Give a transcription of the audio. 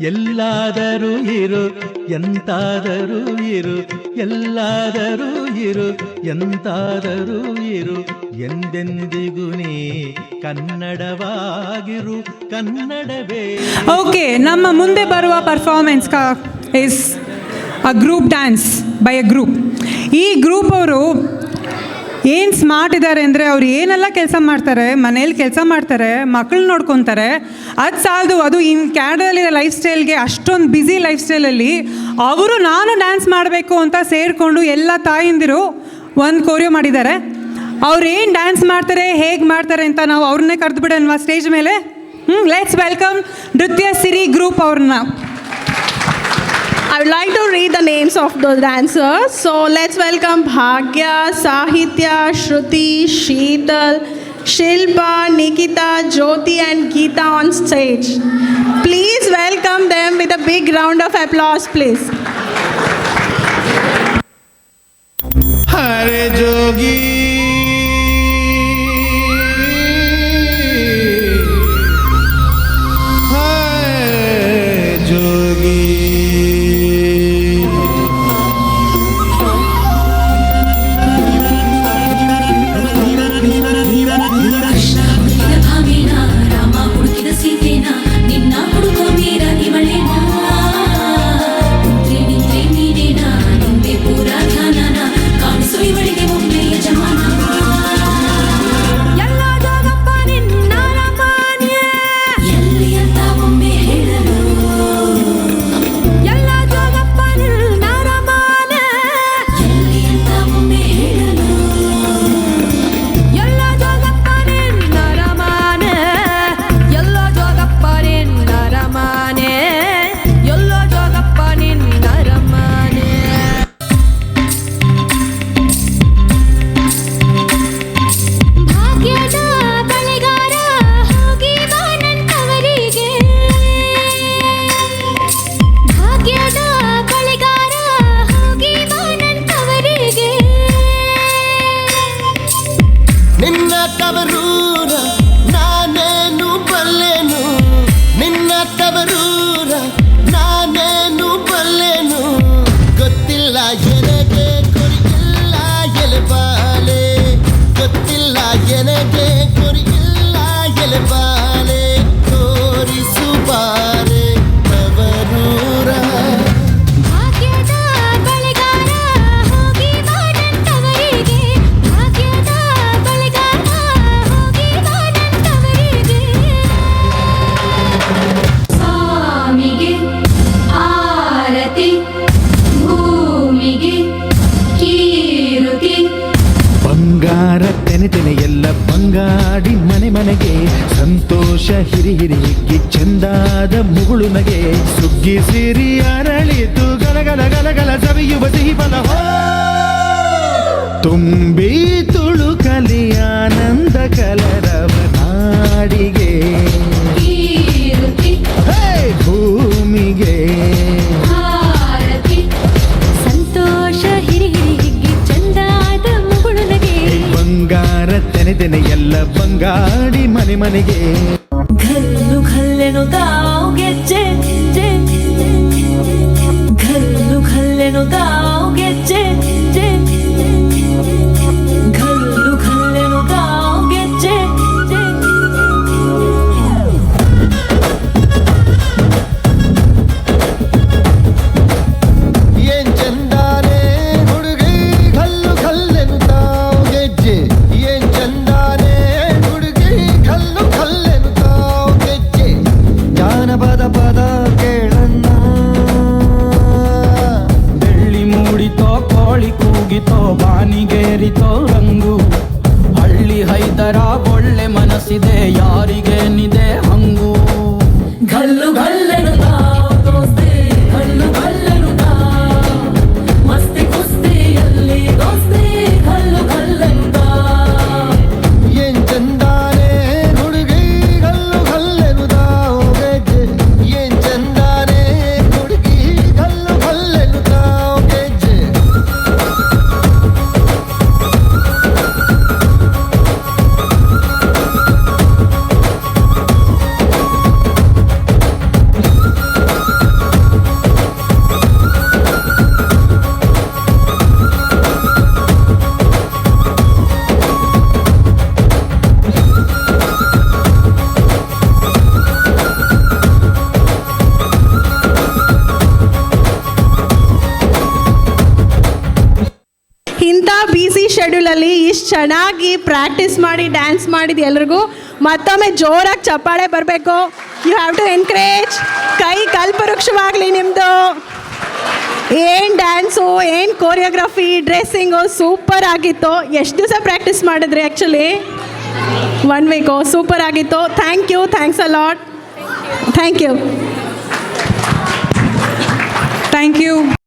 ಎಲ್ಲಾದರೂ ಇರು, ಎಂತಾದರೂ ಇರು, ಎಲ್ಲಾದರೂ ಇರು, ಎಂತಾದರೂ ಇರು, ಎಂದೆಂದಿಗೂ ನೀ ಕನ್ನಡವಾಗಿರು, ಕನ್ನಡವೇ. ಓಕೆ ನಮ್ಮ ಮುಂದೆ ಬರುವ performance is a group dance by a group ಈ ಗ್ರೂಪ್ ಅವರು ಏನು ಸ್ಮಾರ್ಟ್ ಇದ್ದಾರೆ ಅಂದರೆ ಅವ್ರು ಏನೆಲ್ಲ ಕೆಲಸ ಮಾಡ್ತಾರೆ, ಮನೇಲಿ ಕೆಲಸ ಮಾಡ್ತಾರೆ ಮಕ್ಕಳು ನೋಡ್ಕೊತಾರೆ, ಅದು ಸಾಲದು ಅದು ಇನ್ ಕ್ಯಾನಡದಲ್ಲಿರೋ ಲೈಫ್ ಸ್ಟೈಲ್ಗೆ ಅಷ್ಟೊಂದು ಬ್ಯುಸಿ ಲೈಫ್ ಸ್ಟೈಲಲ್ಲಿ ಅವರು ನಾನು ಡ್ಯಾನ್ಸ್ ಮಾಡಬೇಕು ಅಂತ ಸೇರಿಕೊಂಡು ಎಲ್ಲ ತಾಯಿಂದಿರು ಒಂದು ಕೋರಿಯೋ ಮಾಡಿದ್ದಾರೆ. ಅವ್ರು ಏನು ಡ್ಯಾನ್ಸ್ ಮಾಡ್ತಾರೆ, ಹೇಗೆ ಮಾಡ್ತಾರೆ ಅಂತ ನಾವು ಅವ್ರನ್ನೇ ಕರೆದು ಬಿಡೋಣವಾ ಸ್ಟೇಜ್ ಮೇಲೆ? ಹ್ಞೂ let's welcome Nritya Siri group ಅವ್ರನ್ನ I would like to read the names of the dancers. So let's welcome Bhagya, Sahitya, Shruti, Sheetal, Shilpa, Nikita, Jyoti and Geeta on stage. Please welcome them with a big round of applause, please. Hare Jogi. ನಿನ್ನ ತವರೂರ ನಾನೇನು ಬಲ್ಲೆನು ನಿನ್ನ ತವರೂರ ನಾನೇನು ಬಲ್ಲೆನು ಗೊತ್ತಿಲ್ಲ ಎನಗೆ ಗುರಿಯಿಲ್ಲ ಎಲೆಬಾಲೆ ಗೊತ್ತಿಲ್ಲ ಎನಗೆ ಗುರಿಯಿಲ್ಲ ಎಲೆಬಾಲೆ ಬಂಗಾರ ತೆನೆ ತೆನೆ ಎಲ್ಲ ಬಂಗಾಡಿ ಮನೆ ಮನೆಗೆ. ಸಂತೋಷ ಹಿರಿ ಹಿರಿ ಚಂದಾದ ಮುಗುಳು ನಗೆ. ಸುಗ್ಗಿ ಸಿರಿ ಅರಳಿತು ಗಲಗಲ ಗಲಗಲ ಸವಿಯುವ ಸಿಹಿ ಫಲ ಬಂಗಾಡಿ ಮನೆ ಮನೆಗೆ ಘಲ್ಲು ಘಲ್ಲೆನು ತಾವು ಗೆಜ್ಜೆ ಜೆ ಘಲ್ಲು ಘಲ್ಲೆನು ತಾವು ಹೈದರ ಒಳ್ಳೆ ಮನಸ್ಸಿದೆ ಇಷ್ಟು ಚೆನ್ನಾಗಿ ಪ್ರಾಕ್ಟೀಸ್ ಮಾಡಿ ಡ್ಯಾನ್ಸ್ ಮಾಡಿದ ಎಲ್ರಿಗೂ ಮತ್ತೊಮ್ಮೆ ಜೋರಾಗಿ ಚಪ್ಪಾಳೆ ಬರಬೇಕು. ಯು ಹ್ಯಾವ್ ಟು ಎನ್ಕರೇಜ್ ಕೈ ಕಲ್ಪವೃಕ್ಷವಾಗಲಿ ನಿಮ್ಮದು ಏನು ಡ್ಯಾನ್ಸು ಏನು ಕೋರಿಯೋಗ್ರಫಿ ಡ್ರೆಸ್ಸಿಂಗು ಸೂಪರ್ ಆಗಿತ್ತು, ಎಷ್ಟು ದಿವಸ ಪ್ರಾಕ್ಟೀಸ್ ಮಾಡಿದ್ರಿ ಆ್ಯಕ್ಚುಲಿ ಒನ್ ವೀಕು ಸೂಪರ್ ಆಗಿತ್ತು. Thank you thanks a lot thank you thank you